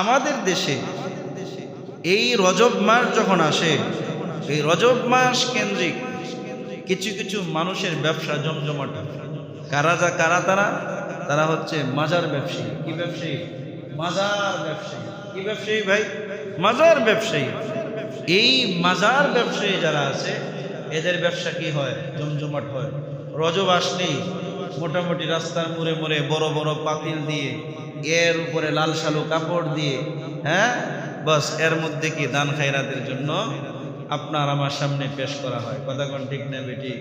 আমাদের দেশে এই রজব মাস যখন আসে, এই রজব মাস কেন্দ্রিক কিছু কিছু মানুষের ব্যবসা জমজমাট কারা যা, কারা তারা? তারা হচ্ছে মাজার ব্যবসায়ী। কি ব্যবসায়ী? মাজার ব্যবসায়ী। কি ব্যবসায়ী ভাই? মাজার ব্যবসায়ী। এই মাজার ব্যবসায়ী যারা আছে, এদের ব্যবসা কি হয়? জমজমাট হয়। রজব আসলেই মোটামুটি রাস্তার মোড়ে মোড়ে বড় বড় পাতিল দিয়ে এর উপরে লাল সালু কাপড় দিয়ে হ্যাঁ? বাস, এর মধ্যে কি দান খায়রাতের জন্য আপনার আমার সামনে পেশ করা হয়? কথা কোন ঠিক না বেটি?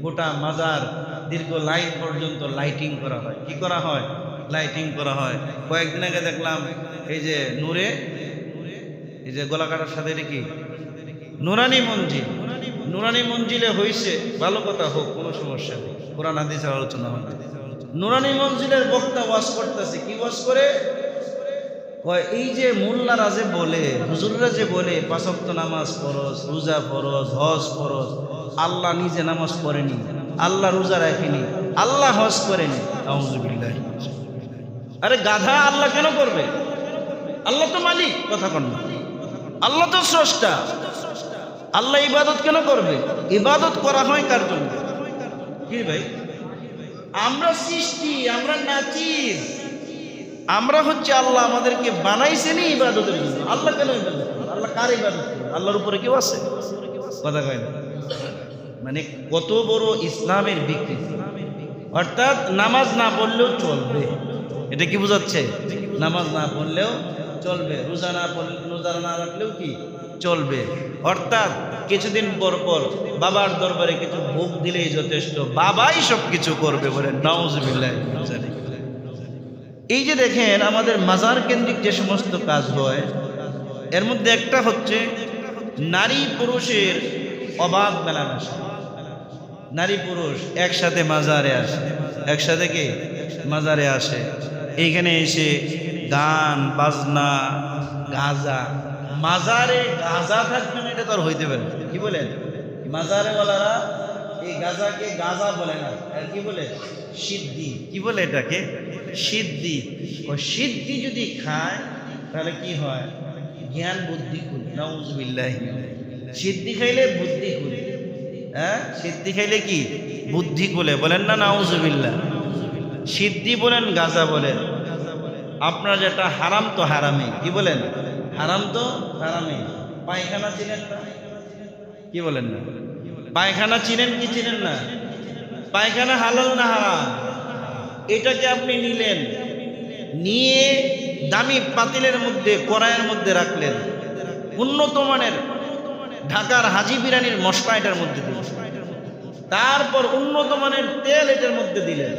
গোটা মাজার দীর্ঘ লাইন পর্যন্ত লাইটিং করা হয়। কি করা হয়? লাইটিং করা হয়। কয়েকদিন আগে দেখলাম এই যে নূরে, এই যে গলাকাটার সাথে কি? নুরানি মঞ্জিল। নুরানি মঞ্জিলে হইছে, ভালো কথা হোক, কোনো সমস্যা নেই। কোরআন, হাদিসের আলোচনা হবে। নুরানি মঞ্জিলের বক্তা ওয়াজ করতেছে, কি ওয়াজ করে? এই যে মোল্লারা যে বলে, হুজুররা যে বলে পাঁচক্ত নামাজ ফরজ, রোজা ফরজ, হজ ফরজ, আল্লাহ নিজে নামাজ পড়েনি, আল্লাহ রোজা রাখেনি, আল্লাহ হজ করেনি। আরে গাধা আল্লাহ কেন করবে? আল্লাহ তো মালিক, কথা কন আল্লাহ তো স্রষ্টা। আল্লাহ ইবাদত কেন করবে? ইবাদত করা হয় কার জন্য? কি ভাই? আমরা সৃষ্টি, আমরা নাচিস আমরা হচ্ছে আল্লাহ আমাদেরকে বানাইছেনই ইবাদতের জন্য। আল্লাহ কেন আল্লাহ কার ইবাদত? আল্লাহর উপরে কেউ আছে? কথা কয় না। মানে কত বড় ইসলামের বিকৃতি। অর্থাৎ নামাজ না পড়লেও চলবে। এটা কি বোঝাচ্ছে? নামাজ না পড়লেও চলবে। রোজা না পড়লে রোজা না রাখলেও কি? চলবে। অর্থাৎ কিছুদিন পর পর বাবার দরবারে কিছু ভোগ দিলেই যথেষ্ট। বাবাই সব কিছু করবে বলে নাউজবিল্লাহ। এই যে দেখেন, আমাদের মাজার কেন্দ্রিক যে সমস্ত কাজ হয়, এর মধ্যে একটা হচ্ছে নারী পুরুষের অবাধ মেলামেশা। নারী পুরুষ একসাথে মাজারে আসে। একসাথে কি? মাজারে আসে। এইখানে এসে গান, বাজনা, গাজা মাজারে গাজা থাকবে না, এটা তো আর হইতে পারে। কি বলেন মাজারে বলারা এই গাজাকে গাজা বলে না। আর কি বলে? সিদ্ধি। কি বলে এটাকে? সিদ্ধি। ও সিদ্ধি যদি খায়, তাহলে কি হয়? জ্ঞান বুদ্ধি খুলে। নাউজুবিল্লাহ সিদ্ধি খাইলে বুদ্ধি খুলে। হ্যাঁ? সিদ্ধি খাইলে কি? বুদ্ধি খুলে। বলেন না নাউজুবিল্লাহ। সিদ্ধি বলেন, গাজা বলেন। আপনার যেটা হারাম তো হারামে কি বলেন? হারাম তো হারামে পায়খানা চিনেন না? কি বলেন না? পায়খানা চিনেন কি চিনেন না? পায়খানা হালাল না হারাম? এটাকে আপনি নিলেন। নিয়ে দামি পাতিলের মধ্যে, কড়াইয়ের মধ্যে রাখলেন। উন্নত মানের ঢাকার হাজি বিরানির মশলা এটার মধ্যে দিলেন। তারপর উন্নত মানের তেল এটার মধ্যে দিলেন।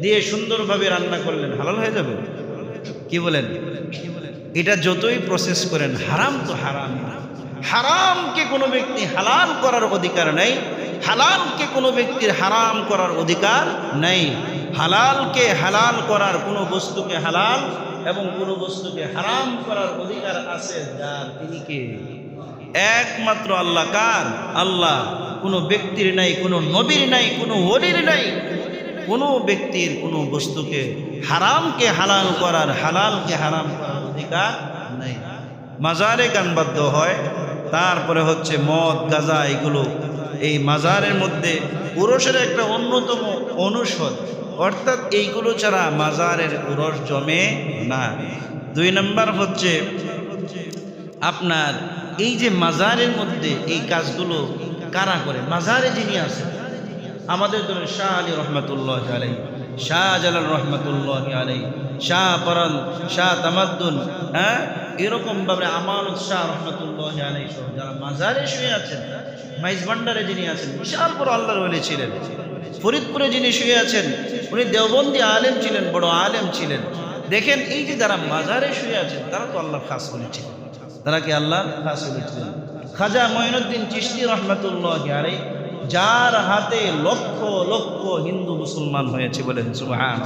দিয়ে সুন্দরভাবে রান্না করলেন। হালাল হয়ে যাবে? কি বলেন? এটা যতই প্রসেস করেন, হারাম তো হারাম। হারামকে কোনো ব্যক্তি হালাল করার অধিকার নেই হালালকে কোনো ব্যক্তির হারাম করার অধিকার নেই। হালালকে হালাল করার কোনো বস্তুকে হালাল এবং কোনো বস্তুকে হারাম করার অধিকার আছে যার তিনি কে? একমাত্র আল্লাহ কার? আল্লাহ। কোনো ব্যক্তির নাই, কোনো নবীর নাই, কোনো ওলির নাই। কোনো ব্যক্তির কোনো বস্তুকে হারামকে হালাল করার, হালালকে হারাম করার অধিকার নেই। মাজারে গানবাদ্য হয়, তারপরে হচ্ছে মদ, গাজা এগুলো। এই মাজারের মধ্যে পুরুষের একটা অন্যতম অনুষদ। অর্থাৎ এইগুলো ছাড়া মাজারের উরস জমে না। দুই নম্বর হচ্ছে আপনার এই যে মাজারের মধ্যে এই কাজগুলো কারা করে? মাজারে যিনি আছেন আমাদের ধরুন শাহ আলী রহমতুল্লাহ আলাই শাহ জালাল রহমতুল্লাহ আলাই শাহ পরান শাহ তামাদ্দুন হ্যাঁ? এরকমভাবে আমানত শাহ রহমতুল্লাহ আলাই সহ যারা মাজারে শুয়ে আছেন, মাইজ ভান্ডারে যিনি আছেন, বিশাল বড় আল্লাহর ওলি ছিলেন। ফরিদপুরে যিনি শুয়ে আছেন, উনি দেওবন্দি আলেম ছিলেন, বড় আলেম ছিলেন। দেখেন এই যে যারা মাজারে শুয়ে আছেন, তারা তো আল্লাহ খাস ওলি ছিলেন। তারা কি আল্লাহ খাস ওলি ছিলেন? খাজা মঈনুদ্দিন চিশতি রহমতুল্লাহ আলাই যার হাতে লক্ষ লক্ষ হিন্দু মুসলমান হয়েছে বলেন সুবহান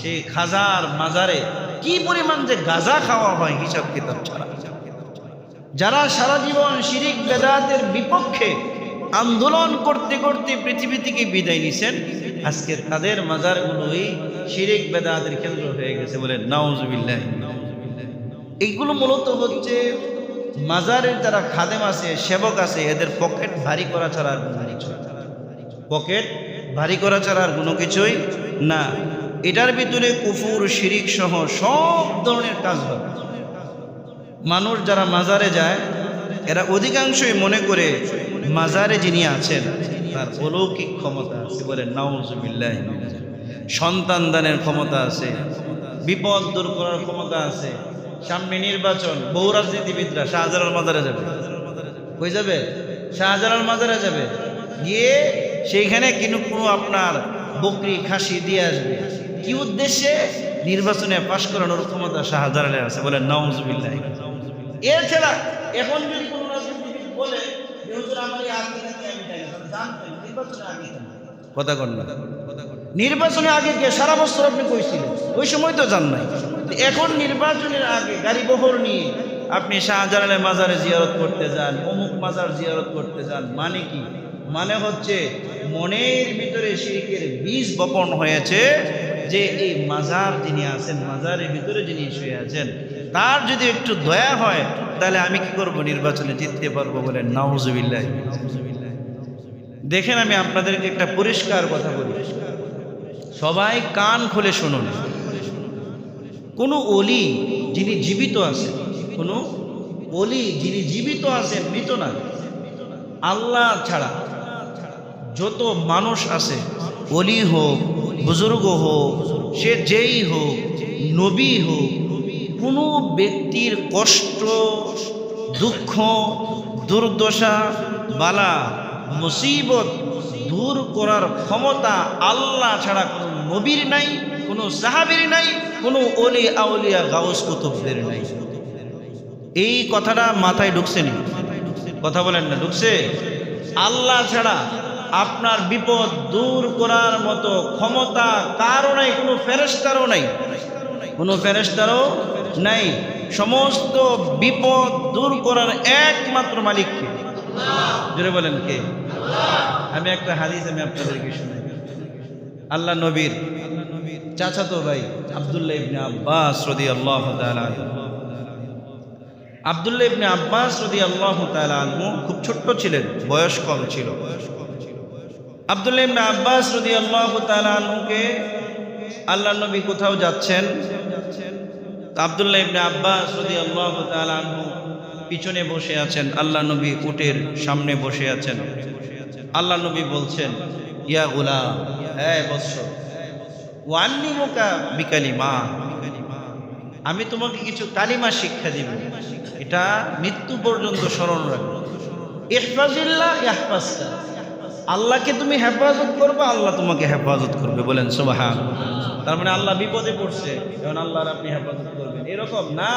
সেই খাজার মাজারে কি পরিমাণ যে গাজা খাওয়া হয় হিসাব কিতাব ছাড়া। যারা সারা জীবন শিরিক, বেদাতের বিপক্ষে আন্দোলন করতে করতে পৃথিবী থেকে বিদায় নিছেন আজকে তাদের মাজারগুলোই শিরিক, বেদাতের কেন্দ্র হয়ে গেছে বলে নাউজুবিল্লাহ। এইগুলো মূলত হচ্ছে মাজারের যারা খাদেম আছে, সেবক আছে, এদের পকেট ভারী করা ছাড়া আর কোনো কিছুই না। পকেট ভারী করা ছাড়া আর কোনো কিছুই না। এটার ভিতরে কুফুর, শিরিক সহ সব ধরনের কাজ হয়। মানুষ যারা মাজারে যায়, এরা অধিকাংশই মনে করে মাজারে যিনি আছেন, তার অলৌকিক ক্ষমতা আছে বলে নাউজুবিল্লাহ সন্তান দানের ক্ষমতা আছে, বিপদ দূর করার ক্ষমতা আছে সামনে নির্বাচন, বহু রাজনীতিবিদরা শাহজালাল মাজারে যাবে। কই যাবে? শাহজালাল মাজারে যাবে। গিয়ে সেইখানে কিন্তু কোনো আপনার বকরি, খাসি দিয়ে আসবে। কি উদ্দেশ্যে? নির্বাচনে পাশ করানোর ক্ষমতা শাহজালালের আছে বলে নওয়াজবিল্লাহ এছাড়া এখন যদি কোনো রাজনীতিবিদ বলে কথা নির্বাচনে আগে কে? সারা বছর আপনি কইছিলেন। ওই সময় তো জান নাই। এখন নির্বাচনের আগে গাড়ি বহর নিয়ে আপনি শাহজালালের মাজারে জিয়ারত করতে যান, অমুক মাজার জিয়ারত করতে যান মানে কি? মানে হচ্ছে মনের ভিতরে শিরকের বীজ বপন হয়েছে যে এই মাজার যিনি আছেন, মাজারের ভিতরে যিনি শুয়ে আছেন, তার যদি একটু দয়া হয়, তাহলে আমি কি করব? নির্বাচনে জিততে পারব বলে নাউজুবিল্লাহ। দেখেন আমি আপনাদেরকে একটা পরিষ্কার কথা বলি। সবাই কান খুলে শুনুন। কোনো অলি যিনি জীবিত আছেন কোনো অলি যিনি জীবিত আছেন মৃত না। আল্লাহ ছাড়া যত মানুষ আছে অলি হোক, বুজুর্গ হোক, সে যেই হোক, নবী হোক, কোনো ব্যক্তির কষ্ট, দুঃখ, দুর্দশা, বালা, মুসিবত দূর করার ক্ষমতা আল্লাহ ছাড়া কোনো নবীর নাই। কোনো সাহাবির নাই, কোনো অলি আউলিয়া গাউস কুতুবদের নাই। এই কথাটা মাথায় ঢুকছে নি? কথা বলেন না, ঢুকছে? আল্লাহ ছাড়া আপনার বিপদ দূর করার মতো ক্ষমতা কারও নাই, কোনো ফেরেস্তারও নাই। কোনো ফেরেস্তারও নাই। সমস্ত বিপদ দূর করার একমাত্র মালিককে জোরে বলেন কে? আমি একটা হাদিস আমি আপনাদেরকে শুনাই। আল্লাহ নবীর চাচাতো ভাই আব্দুল্লাহ ইবনে আব্বাস তাআলা আনহু। আবদুল্লাহ ইবনে আব্বাস রদি আল্লাহ আনহু খুব ছোট্ট ছিলেন, বয়স কম ছিল। আবদুল্লাহ ইবনে আব্বাস রদি আল্লাহ আনহুকে আল্লাহ নবী কোথাও যাচ্ছেন? আবদুল্লাহ ইবনে আব্বাস রদি আল্লাহ আনহু পিছনে বসে আছেন আল্লাহ নবী উটের সামনে বসে আছেন। আল্লাহ নবী বলছেন, ইয়া গুলা হ্যাঁ বৎস আমি তোমাকে কিছু কালিমা শিক্ষা দিব। এটা মৃত্যু পর্যন্ত স্মরণ রাখব আল্লাহকে তুমি হেফাজত করবে, আল্লাহ তোমাকে হেফাজত করবে। বলেন, সুবাহান। তার মানে আল্লাহ বিপদে পড়ছে যেমন আল্লাহর আপনি হেফাজত করবেন। এরকম না।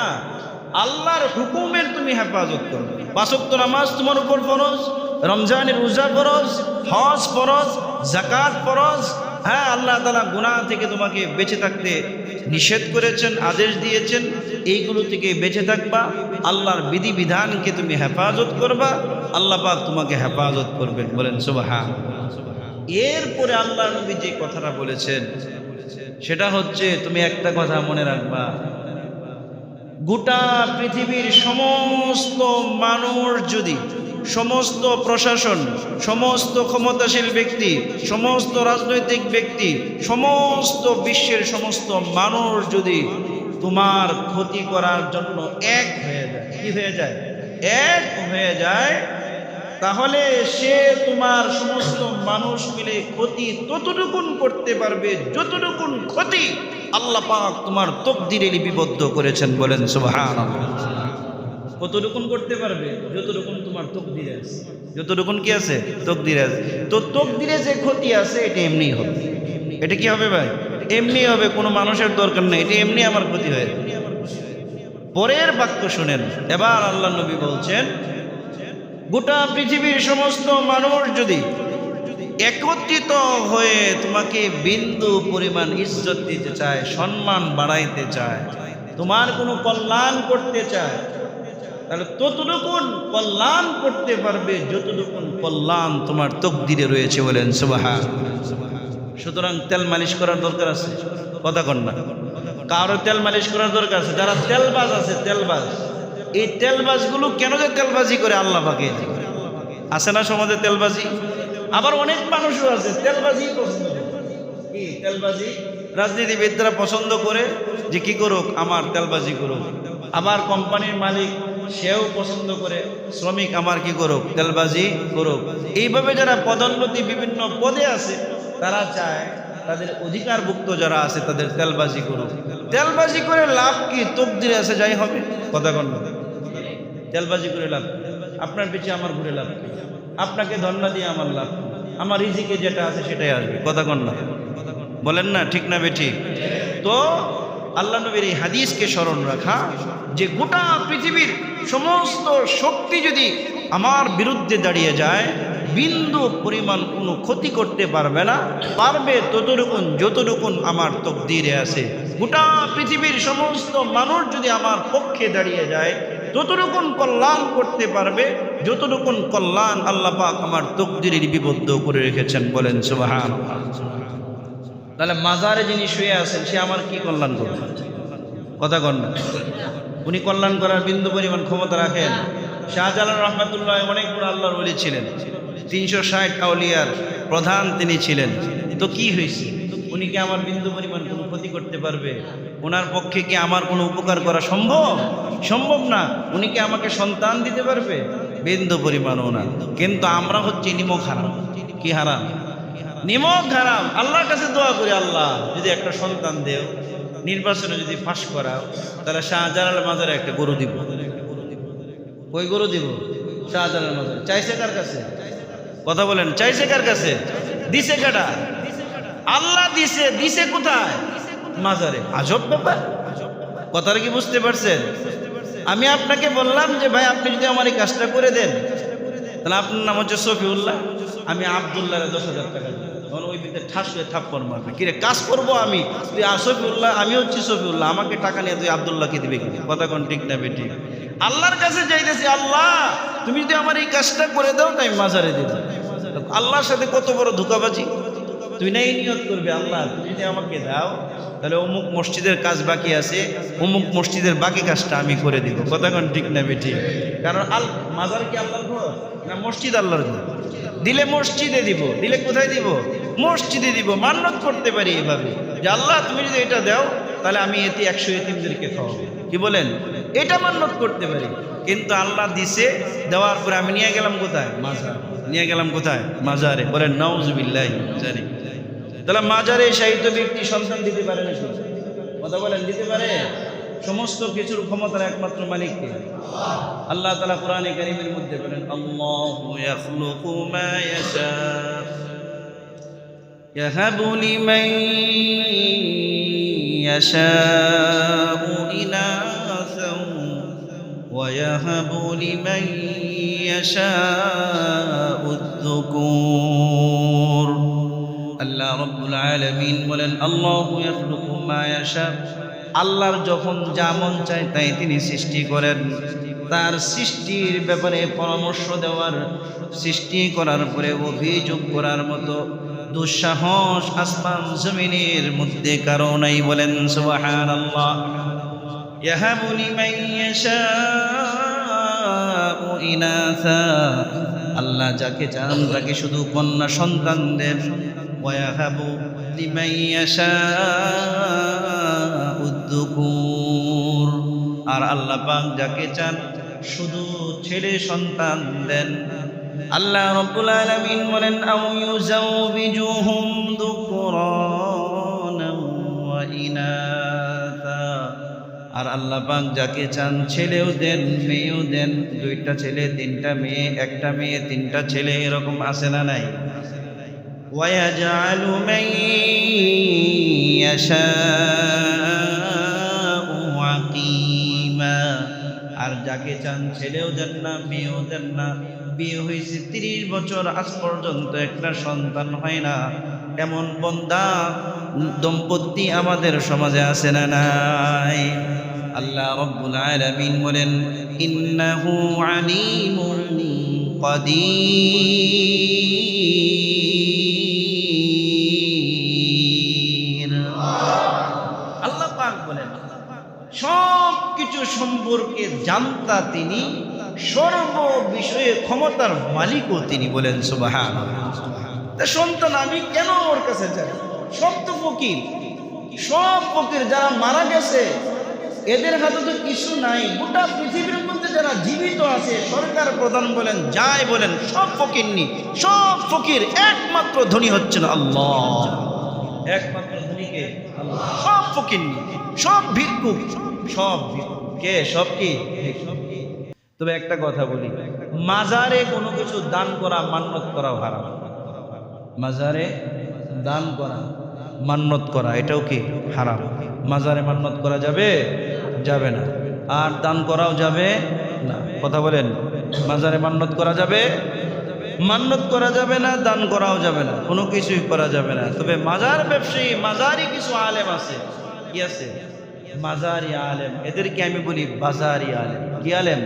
আল্লাহর হুকুমের তুমি হেফাজত করবে। পাঁচক্ত নামাজ তোমার উপর ফরজ, রমজানের রোজা ফরজ, হজ ফরজ জাকাত ফরজ হ্যাঁ আল্লাহ তালা গুনাহ থেকে তোমাকে বেঁচে থাকতে নিষেধ করেছেন, আদেশ দিয়েছেন। এইগুলো থেকে বেঁচে থাকবা, আল্লাহর বিধি বিধানকে তুমি হেফাজত করবা, আল্লাহ পাক তোমাকে হেফাজত করবেন। বলেন সুবাহা এরপরে আল্লাহ নবী যে কথাটা বলেছেন, সেটা হচ্ছে, তুমি একটা কথা মনে রাখবা। গোটা পৃথিবীর সমস্ত মানুষ যদি সমস্ত প্রশাসন, সমস্ত ক্ষমতাশীল ব্যক্তি, সমস্ত রাজনৈতিক ব্যক্তি, সমস্ত বিশ্বের সমস্ত মানুষ যদি তোমার ক্ষতি করার জন্য এক হয়ে যায়, কি হয়ে যায়? এক হয়ে যায়, তাহলে সে তোমার সমস্ত মানুষ মিলে ক্ষতি ততটুকুন করতে পারবে, যতটুকুন ক্ষতি আল্লাহ পাক তোমার তকদিরে লিপিবদ্ধ করেছেন বলেন সুবহান কতটুকুন করতে পারবে? যতটুকুন তোমার তকদিরে আছে যতটুকুন কি আছে? তকদিরে আছে তো তকদিরে যে ক্ষতি আছে, এটা এমনি হবে। এটা কি হবে ভাই? এমনি হবে, কোনো মানুষের দরকার নেই। এটা এমনি আমার ক্ষতি হয়ে। পরের বাক্য শুনেন। এবার আল্লাহ নবী বলছেন, গোটা পৃথিবীর সমস্ত মানুষ যদি একত্রিত হয়ে তোমাকে বিন্দু পরিমাণ ইজ্জত দিতে চায়, সম্মান বাড়াইতে চায়, তোমার কোনো কল্যাণ করতে চায় তাহলে ততটুকুন কল্যাণ করতে পারবে, যতটুকুন কল্যাণ তোমার তকদিরে রয়েছে বলেন সুবাহা সুতরাং তেল মালিশ করার দরকার আছে? কথা কন না। কারও তেল মালিশ করার দরকার আছে? যারা তেলবাজ আছে, তেলবাজ। এই তেলবাজগুলো কেন যে তেলবাজি করে আল্লাহ পাকে? আছে না সমাজে তেলবাজি? আবার অনেক মানুষও আছে তেলবাজি তেলবাজি? রাজনীতিবিদরা পছন্দ করে যে কি করুক, আমার তেলবাজি করুক। আমার কোম্পানির মালিক সেও পছন্দ করে, শ্রমিক আমার কি করুক, তেলবাজি করুক। এইভাবে যারা পদোন্নতি বিভিন্ন পদে আছে, তারা চায় তাদের অধিকারভুক্ত যারা আছে, তাদের তেলবাজি করুক। তেলবাজি করে লাভ কি? তকদিরে আছে, যাই হবে। কথা তেলবাজি করে লাভ আপনার পিছিয়ে আমার ঘুরে লাভ আপনাকে ধন্যা দিয়ে আমার লাভ আমার রিজিকে যেটা আছে, সেটাই আসবে। কথা বলেন না, ঠিক না বেঠি তো আল্লাহ নবীর এই হাদিসকে স্মরণ রাখা যে গোটা পৃথিবীর সমস্ত শক্তি যদি আমার বিরুদ্ধে দাঁড়িয়ে যায়, বিন্দু পরিমাণ কোনো ক্ষতি করতে পারবে না, পারবে ততটুকুন যতটুকুন আমার তকদিরে আছে। গোটা পৃথিবীর সমস্ত মানুষ যদি আমার পক্ষে দাঁড়িয়ে যায় যতটুকুন কল্যাণ করতে পারবে, যতটুকুন কল্যাণ আল্লাহ পাক আমার তকদিরে লিপিবদ্ধ করে রেখেছেন বলেন সুবাহান তাহলে মাজারে যিনি শুয়ে আছেন, সে আমার কি কল্যাণ করবে? কথা কন উনি কল্যাণ করার বিন্দু পরিমাণ ক্ষমতা রাখেন। শাহজালাল রহমতুল্লাহ অনেক বড় আল্লাহর বলি ছিলেন। তিনশো ষাট আউলিয়ার প্রধান তিনি ছিলেন। তো কি হয়েছে? উনি কি আমার বিন্দু পরিমাণ কোনো ক্ষতি করতে পারবে? ওনার পক্ষে কি আমার কোনো উপকার করা সম্ভব? সম্ভব না। উনি কি আমাকে সন্তান দিতে পারবে? বিন্দু পরিমাণও না কিন্তু আমরা হচ্ছি নিমক হারাম। কি হারাম? নিমক হারাম। আল্লাহর কাছে দোয়া করি, আল্লাহ, যদি একটা সন্তান দেও নির্বাচনে যদি ফাঁস করাও তাহলে শাহজালাল মাজারে একটা গরু দিব। ওই গরু দিব? শাহজালাল মাজারে। চাইছে কার কাছে? কথা বলেন, চাইছে কার কাছে? দিছে কাটা আল্লাহ দিছে দিছে কোথায়? মাজারে। আজব ব্যাপার। কথাটা কি বুঝতে পারছেন? আমি আপনাকে বললাম যে, ভাই, আপনি যদি আমার এই কাজটা করে দেন, তাহলে আপনার নাম হচ্ছে সফিউল্লাহ আমি আবদুল্লাহ দশ হাজার টাকা তখন ওই ভিতরে ঠাস হয়ে থাপ্পর মারবে। কিরে, কাজ করব আমি? তুই সফিউল্লাহ আমি হচ্ছি সফিউল্লাহ আমাকে টাকা নিয়ে তুই আবদুল্লাহকে দিবে কি কথা কোন ঠিক না বেটি? আল্লাহর কাছে চাইতেছি, আল্লাহ, তুমি যদি আমার এই কাজটা করে দাও তাই মাজারে দিব। আল্লাহর সাথে কত বড় ধোকাবাজি? তুই নাই নিয়ত করবে, আল্লাহ, তুমি যদি আমাকে দাও, তাহলে অমুক মসজিদের কাজ বাকি আছে, অমুক মসজিদের বাকি কাজটা আমি করে দিব। কথা কোন ঠিক না বেটি? কারণ আল, মাজার কি আল্লাহর ঘর? না মসজিদ আল্লাহর ঘর? দিলে মসজিদে দিব, দিলে কোথায় দিব? মসজিদে দিব মান্যত করতে পারি এভাবে। যে আল্লাহ, তুমি যদি এটা দাও, তাহলে আমি এতে একশো এতিমদেরকে খাওয়াবো। কি বলেন? এটা মান্যত করতে পারি। কিন্তু আল্লাহ দিছে, দেওয়ার পরে আমি নিয়ে গেলাম কোথায়? মাজার। নিয়ে গেলাম কোথায়? মাজারে। বলেন নওজবিল্লাহ জানি তাহলে মাজারে সাহিত্য ব্যক্তি সন্তান দিতে পারে না শুধু কথা বলেন, দিতে পারে? সমস্ত কিছুর ক্ষমতার একমাত্র মালিককে আল্লাহ তালা কোরআনে কারিমের মধ্যে বলেন আল্লাহু ইয়াখলুকু মা ইয়াশা يهب لمن يشاء إناثا ويهب لمن يشاء الذكور আল্লাহ রব্বুল আলামিন বলেন আল্লাহু ইয়াখলুকু মা ইয়াশা আল্লাহর যখন যা মন চায় তাই তিনি সৃষ্টি করেন। তার সৃষ্টির ব্যাপারে পরামর্শ দেওয়ার, সৃষ্টি করার পরে অভিযোগ করার মতো দুঃসাহস আসমান জমিনের মধ্যে কারও নাই বলেন ইয়াশাউ ইনাসা। আল্লাহ যাকে চান তাকে শুধু কন্যা সন্তানদের। ওয়াহাবু লিমান ইয়াশাউ যুকুর আর আল্লাহ পাক যাকে চান শুধু ছেলে সন্তান দেন আল্লাহ রব্বুল আলামিন বলেন আও ইউজাউবিজুহুম যুকরানা ওয়া ইনাথা আর আল্লাহ পাক যাকে চান ছেলেও দেন মেয়েও দেন দুইটা ছেলে তিনটা মেয়ে একটা মেয়ে তিনটা ছেলে এরকম আছে না নাই ويجعل من يشاء আর যাকে চান ছেলেও দেন না, মেয়েও দেন না। বিয়ে হয়েছে তিরিশ বছর, আজ পর্যন্ত একটা সন্তান হয় না। এমন বন্দা দম্পতি আমাদের সমাজে আছে না নাই? আল্লাহ রব্বুল আলামিন বলেন, ইন্নাহু আলিমুন কাদির। সম্পর্কে জানতা তিনি সর্ব বিষয়ে ক্ষমতার মালিকও তিনি বলেন সুবাহান তা সন্তান আমি কেন ওর কাছে যাই? সব তো ফকির। সব ফকির যারা মারা গেছে, এদের হাতে তো কিছু নাই। গোটা পৃথিবীর মধ্যে যারা জীবিত আছে, সরকার প্রধান বলেন, যাই বলেন, সব ফকির নি। সব ফকির একমাত্র ধনী হচ্ছেন আল্লাহ। একমাত্র ধনীকে সব ফকির নি। সব ভিক্ষুক। সব ভিক্ষুক। কে? সব কি? তবে একটা কথা বলি। মাজারে কোনো কিছু দান করা মান্যত করাও হারাম। মাজারে দান করা মান্যত করা, এটাও কি হারাম? মাজারে মান্যত করা যাবে? যাবে না। আর দান করাও যাবে না। কথা বলেন। মাজারে মান্যত করা যাবে? মান্যত করা যাবে না, দান করাও যাবে না। কোনো কিছুই করা যাবে না। তবে মাজার ব্যবসায়ী মাজারি কিছু আলেম আছে। কি আছে? মাজারি আলেম। এদেরকে আমি বলি বাজারি আলেম। কি আলেম?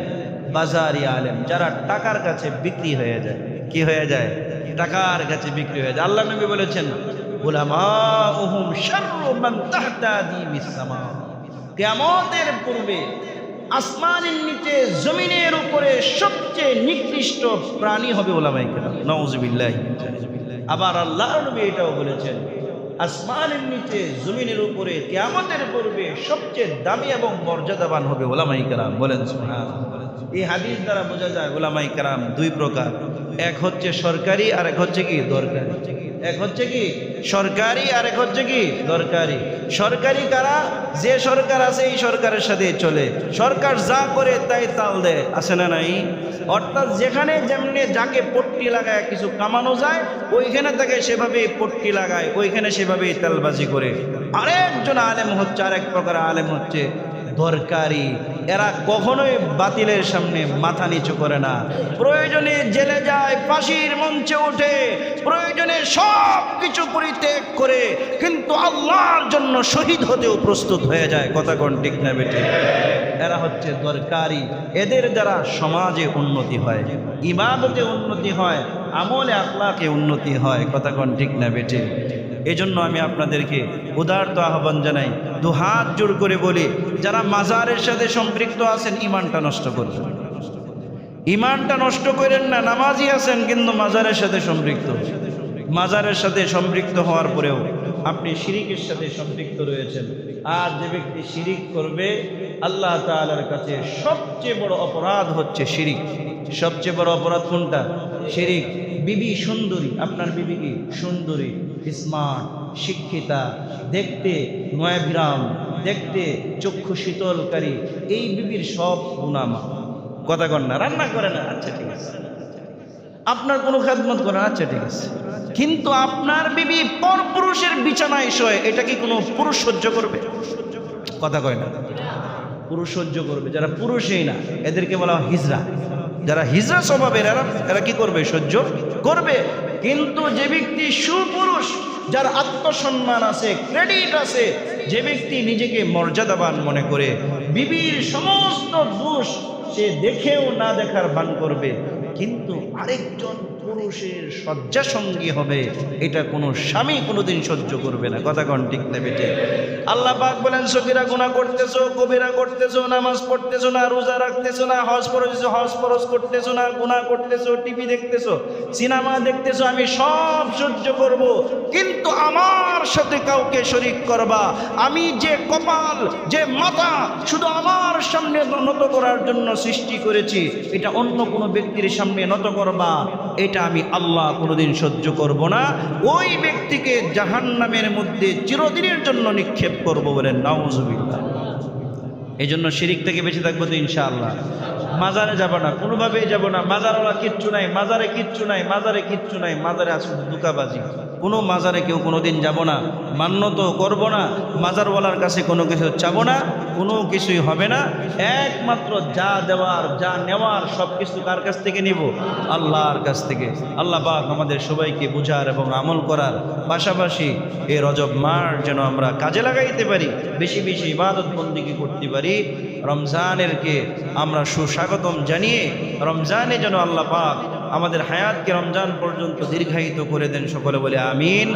বাজারি আলেম। যারা টাকার কাছে বিক্রি হয়ে যায়। কি হয়ে যায়? টাকার কাছে বিক্রি হয়ে যায়। আল্লাহ নবী বলেছেন কিয়ামতের পূর্বে আসমানের নিচে জমিনের উপরে সবচেয়ে নিকৃষ্ট প্রাণী হবে ওলামাই কেরাম। নওয়াজবিল্লাহ আবার আল্লাহ নবী এটাও বলেছেন আসমানের নিচে, জমিনের উপরে, কেয়ামতের পূর্বে সবচেয়ে দামি এবং মর্যাদাবান হবে ওলামাই কালাম বলেন। এই হাদিস দ্বারা বোঝা যায় ওলামাই কালাম দুই প্রকার। এক হচ্ছে সরকারি আর এক হচ্ছে কি? দরকারি। এক হচ্ছে কি? সরকারি, আর এক হচ্ছে কি? দরকারি। সরকারি কারা? যে সরকার আছে, এই সরকারের সাথে চলে। সরকার যা করে, তাই তাল দেয়। আছে না নাই? অর্থাৎ যেখানে যেমনি যাকে পট্টি লাগায়, কিছু কামানো যায়, ওইখানে তাকে সেভাবেই পট্টি লাগায়, ওইখানে সেভাবেই তেলবাজি করে। আরেকজন আলেম হচ্ছে, আরেক প্রকার আলেম হচ্ছে দরকারি। এরা কখনোই বাতিলের সামনে মাথা নিচু করে না। প্রয়োজনে জেলে যায়, ফাঁসির মঞ্চে ওঠে। প্রয়োজনে সব কিছু পরিত্যাগ করে, কিন্তু আল্লাহর জন্য শহীদ হতেও প্রস্তুত হয়ে যায়। কথা কোন ঠিক না বেটে এরা হচ্ছে দরকারি। এদের দ্বারা সমাজে উন্নতি হয়, ইবাদতে উন্নতি হয় আমলে আখলাকে উন্নতি হয়। কথা কোন ঠিক না বেটে এজন্য আমি আপনাদেরকে উদারত আহ্বান জানাই। দু হাত জোর করে বলি, যারা মাজারের সাথে সম্পৃক্ত আছেন ইমানটা নষ্ট করবেন। ইমানটা নষ্ট করেন না, নামাজি আছেন, কিন্তু মাজারের সাথে সম্পৃক্ত। মাজারের সাথে সম্পৃক্ত হওয়ার পরেও আপনি শিরিকের সাথে সম্পৃক্ত রয়েছেন। আর যে ব্যক্তি শিরিক করবে, আল্লাহ তাআলার কাছে সবচেয়ে বড় অপরাধ হচ্ছে শিরিক। সবচেয়ে বড় অপরাধ কোনটা? শিরিক। বিবি সুন্দরী, আপনার বিবি কি? সুন্দরী। স্মার্ট, শিক্ষিতা, দেখতে নয়াভিরাম, দেখতে চক্ষু শীতলকারী, এই বিবির সব গুণামা। কথা কন না, রান্না করে না আচ্ছা ঠিক আছে। আপনার কোনো খেদমত করে না আচ্ছা ঠিক আছে। কিন্তু আপনার বিবি পর পুরুষের বিছানায় শোয়, এটা কি কোনো পুরুষ সহ্য করবে? কথা কয় না। পুরুষ সহ্য করবে, যারা পুরুষই না, এদেরকে বলা হয় হিজরা। যারা হিজরা স্বভাবের এরা এরা কি করবে? সহ্য করবে। কিন্তু যে ব্যক্তি সুপুরুষ, যার আত্মসম্মান আছে, ক্রেডিট আছে, যে ব্যক্তি নিজেকে মর্যাদাবান মনে করে, বিবির সমস্ত দোষ সে দেখেও না দেখার বান করবে। কিন্তু আরেকজন পুরুষের শয্যা সঙ্গী হবে। এটা কোনো স্বামী কোনোদিন সহ্য করবে না। কথা কন ঠিক নেবে ঠিক আল্লাহ পাক বলেন সকিরা গুণা করতেছো, কবিরা করতেছো, নামাজ পড়তেছো না, রোজা রাখতেছো না, হজ পড়তেছো হজ ফরজ করতেছো না গুণা করতেছো, টিভি দেখতেছো, সিনেমা দেখতেছো, আমি সব সহ্য করব। কিন্তু আমার সাথে কাউকে শরিক করবা। আমি যে কপাল, যে মাথা শুধু আমার সামনে নত করার জন্য সৃষ্টি করেছি, এটা অন্য কোনো ব্যক্তির সামনে নত করবা। এটা আমি আল্লাহ কোনোদিন সহ্য করব না। ওই ব্যক্তিকে জাহান্নামের মধ্যে চিরদিনের জন্য নিক্ষেপ করব বলেন নাউজুবিল্লাহ। এই জন্য শিরিক থেকে বেঁচে থাকব তো ইনশাআল্লাহ। মাজারে যাব না, কোনোভাবেই যাব না। মাজারওয়ালা কিচ্ছু নাই, মাজারে কিচ্ছু নাই, মাজারে কিচ্ছু নাই, মাজারে আছে দুকাবাজি কোনো মাজারে কেউ কোনোদিন যাব না মান্য তো করব না, মাজারওয়ালার কাছে কোনো কিছু চাবো না। কোনো কিছুই হবে না। একমাত্র যা দেওয়ার, যা নেওয়ার সব কিছু কার কাছ থেকে নিব? আল্লাহর কাছ থেকে। আল্লাহ পাক আমাদের সবাইকে বুঝার এবং আমল করার পাশাপাশি এই রজব মার যেন আমরা কাজে লাগাইতে পারি, বেশি বেশি ইবাদত বন্দিকে করতে পারি। রমজানেরকে আমরা সুস্বাগতম জানিয়ে রমজানে যেন আল্লাহ পাক আমাদের হায়াতকে রমজান পর্যন্ত দীর্ঘায়িত করে দেন সকলে বলে আমিন।